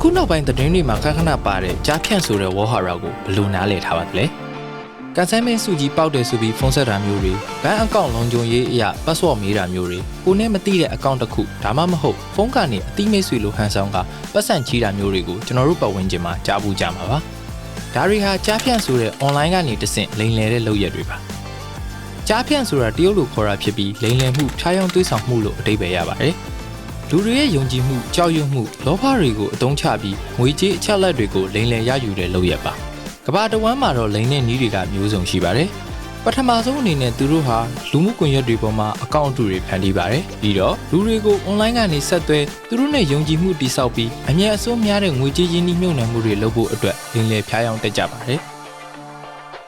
အခုနောက်ပိုင်းသတင်းတွေမှာခဏခဏပါတဲ့ကြားဖြန့်ဆိုတဲ့ဝေါ်ဟာရာကိုဘယ်လိုနားလည်ထားပါသလဲကန်ဆယ်မင်းစုကြီးပေါက်တယ်ဆိုပြီးဖုန်းဆက်တာမျိုးတွေဘဏ်အကောင့်လုံးချုံရေးအရာ password မေးတာမျိုးတွေကိုနဲ့မသိတဲ့အကောင့်တစ်ခုဒါမှမဟုတ်ဖုန်းကနေအတိမိတ်ဆွေလိုဟန်ဆောင်ကပတ်စံချီးတာမျိုးတွေကိုကျွန်တော်တို့ပတ်ဝန်းကျင်မှာကြားဘူးကြမှာပါဒါတွေဟာကြားဖြန့်ဆိုတဲ့ online ကနေတဆင့်လိမ်လည်တဲ့လုပ်ရက်တွေပါကြားဖြန့်ဆိုတာတရုတ်လိုခေါ်တာဖြစ်ပြီးလိမ်လည်မှုဖြားယောင်းသွေးဆောင်မှုလို့အဓိပ္ပာယ်ရပါတယ် လူတွေရဲ့ယုံကြည်မှုကြောက်ရွံ့မှုလောဘတွေကိုအသုံးချပြီးငွေကြေးအချက်လက်တွေကိုလိမ်လည်ရယူတဲ့လုပ်ရက်ပါကမ္ဘာတဝမ်းမှာတော့လိမ်တဲ့နည်းတွေကမျိုးစုံရှိပါတယ်ပထမဆုံးအနေနဲ့သူတို့ဟာလူမှုကွန်ရက်တွေပေါ်မှာအကောင့်အတုတွေဖန်တီးပါတယ်ပြီးတော့လူတွေကို online ကနေဆက်သွဲသူတို့နဲ့ယုံကြည်မှုတည်ဆောက်ပြီးအမြတ်အစွန်းများတဲ့ငွေကြေးရင်းနှီးမြှုပ်နှံမှုတွေလုပ်ဖို့အတွက်လိမ်လည်ဖျားယောင်းတက်ကြပါတယ်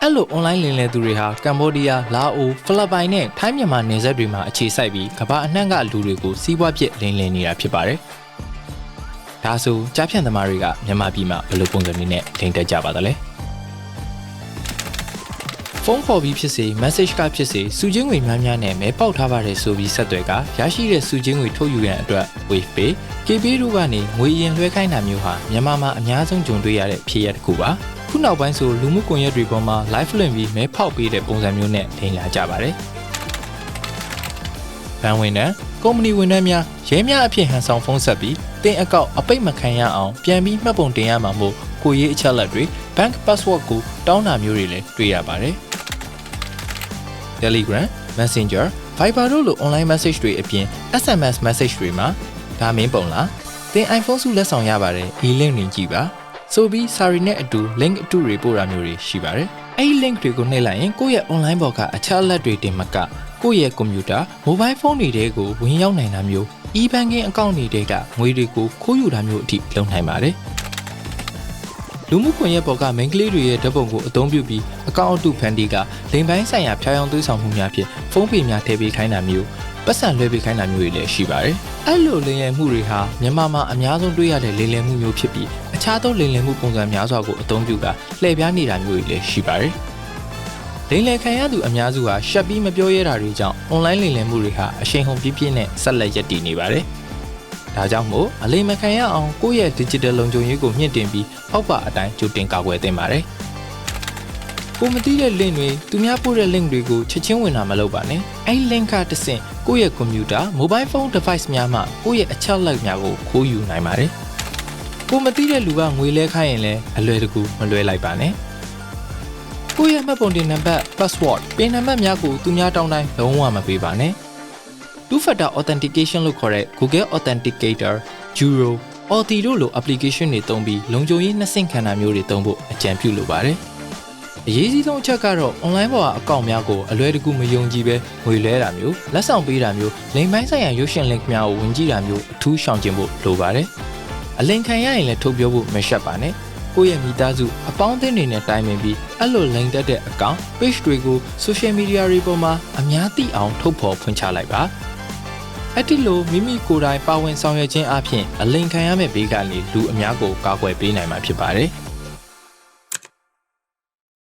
အဲ့လို online လင်လည်သူတွေဟာကမ္ဘောဒီးယား၊လာအို၊ဖိလစ်ပိုင်နဲ့ထိုင်းမြန်မာနယ်စပ်တွေမှာအခြေစိုက်ပြီးကမ္ဘာအနှံ့ကလူတွေကိုစီးပွားပြစ်လင်လည်နေတာဖြစ်ပါတယ်။ဒါဆိုကြားဖြန့်သမားတွေကမြန်မာပြည်မှာဘယ်လိုပုံစံမျိုးနဲ့လိမ်တက်ကြပါသလဲ။ဖုန်းခေါ်ပြီးဖြစ်စေ message ကဖြစ်စေစုချင်းငွေများများနဲ့မဲပေါက်ထားပါတယ်ဆိုပြီးဆက်သွယ်ကရရှိတဲ့စုချင်းငွေထုတ်ယူရန်အတွက် Wave Pay, KB တို့ကနေငွေရင်လွှဲခိုင်းတာမျိုးဟာမြန်မာမှာအများဆုံးကြုံတွေ့ရတဲ့ဖြစ်ရပ်တစ်ခုပါ။ ခုနောက်ပိုင်းဆိုလူမှုကွန်ရက်တွေပေါ်မှာ live link ပြီးမဲဖောက်ပေးတဲ့ပုံစံမျိုးနဲ့ထိန်လာကြပါတယ်။ဘဏ်ဝင်တန်းကုမ္ပဏီဝန်ထမ်းများရဲများအဖြစ်ဟန်ဆောင်ဖုန်းဆက်ပြီးတင်အကောက်အပိတ်မခံရအောင်ပြန်ပြီးမှတ်ပုံတင်ရမှာမို့ကိုရေးအချက်လက်တွေ bank password ကိုတောင်းတာမျိုးတွေလည်းတွေ့ရပါတယ်။ Telegram, Messenger, Viber တို့လို online message တွေအပြင် SMS message တွေမှာဒါမင်းပုံလားသင် iPhone စုလက်ဆောင်ရပါတယ် e-link တွေကြည့်ပါ ဆိုပြီး Sari နဲ့အတူ link အတူတွေပို့တာမျိုးတွေရှိပါတယ်။အဲဒီ link တွေကိုနှိပ်လိုက်ရင်ကိုယ့်ရဲ့ online ဘော်ကအချက်အလက်တွေတင်မကကိုယ့်ရဲ့ကွန်ပျူတာ mobile phone တွေကိုဝင်ရောက်နိုင်တာမျိုး e-banking အကောင့်တွေကငွေတွေကိုခိုးယူတာမျိုးအထိလုပ်နိုင်ပါတယ်။ လူမှုကွန်ရက်ပေါ်ကမိန်းကလေးတွေရဲ့ဓာတ်ပုံကိုအသုံးပြုပြီးအကောင့်အတုဖန်တီးကလိမ်ပိုင်းဆိုင်ရာဖျားယောင်းသွေးဆောင်မှုများဖြင့်ဖုန်းပေများထည့်ပေးခိုင်းတာမျိုးပတ်စံလွှဲပေးခိုင်းတာမျိုးတွေလည်းရှိပါတယ်။အဲ့လိုလိမ်လည်မှုတွေဟာမြန်မာမှာအများဆုံးတွေ့ရတဲ့လိမ်လည်မှုမျိုးဖြစ်ပြီးအခြားသောလိမ်လည်မှုပုံစံများစွာကိုအသုံးပြုကလှည့်ပြားနေတာမျိုးတွေလည်းရှိပါတယ်။လိမ်လည်ခံရသူအများစုဟာရှက်ပြီးမပြောရဲတာတွေကြောင့် online လိမ်လည်မှုတွေဟာအရှိန်ဟုန်ပြင်းပြင်းနဲ့ဆက်လက်ရပ်တည်နေပါတယ်။ ဒါကြောင့်မို့အလိမ်မခံရအောင်ကိုယ့်ရဲ့ digital လုံခြုံရေးကိုမြင့်တင်ပြီးအောက်ပါအတိုင်းကြိုတင်ကာကွယ်သင့်ပါတယ်။ကိုမသိတဲ့ link တွေသူများပို့တဲ့ link တွေကိုချက်ချင်းဝင်တာမလုပ်ပါနဲ့။အဲဒီ link ကတဆင့်ကိုယ့်ရဲ့ computer, mobile phone device များမှကိုယ့်ရဲ့အချက်အလက်များကိုခိုးယူနိုင်ပါတယ်။ကိုမသိတဲ့လူကငွေလဲခိုင်းရင်လည်းအလွယ်တကူမလွဲလိုက်ပါနဲ့။ကိုယ့်ရဲ့မှတ်ပုံတင်နံပါတ် password ပင်နံပါတ်များကိုသူများတောင်းတိုင်းလုံးဝမပေးပါနဲ့။ two factor authentication လို့ခေါ်တဲ့ Google Authenticator, Juro, Authy တို့လို application တွေသုံးပြီးလုံခြုံရေးနှစ်ဆင့်ခံတာမျိုးတွေသုံးဖို့အကြံပြုလိုပါတယ်။အရေးကြီးဆုံးအချက်ကတော့ online ပေါ်ကအကောင့်များကိုအလွယ်တကူမယုံကြည်ပဲငွေလဲတာမျိုးလက်ဆောင်ပေးတာမျိုးလိမ်ပိုင်းဆိုင်ရာရုပ်ရှင် link များကိုဝင်ကြည့်တာမျိုးအထူးရှောင်ကျဉ်ဖို့လိုပါတယ်။အလင်ခံရရင်လည်းထုတ်ပြောဖို့မရှက်ပါနဲ့။ကိုယ့်ရဲ့မိသားစုအပေါင်းအသင်းတွေနဲ့တိုင်ပင်ပြီးအဲ့လိုလိမ်တက်တဲ့အကောင့် page တွေကို social media တွေပေါ်မှာအများသိအောင်ထုတ်ဖော်ဖွင့်ချလိုက်ပါ။ အဲ့ဒီလိုမိမိကိုယ်တိုင်ပါဝင်ဆောင်ရွက်ခြင်းအပြင်အလိန်ခံရမယ့်ဘေးကနေလူအများကိုကာကွယ်ပေးနိုင်မှာဖြစ်ပါတယ်။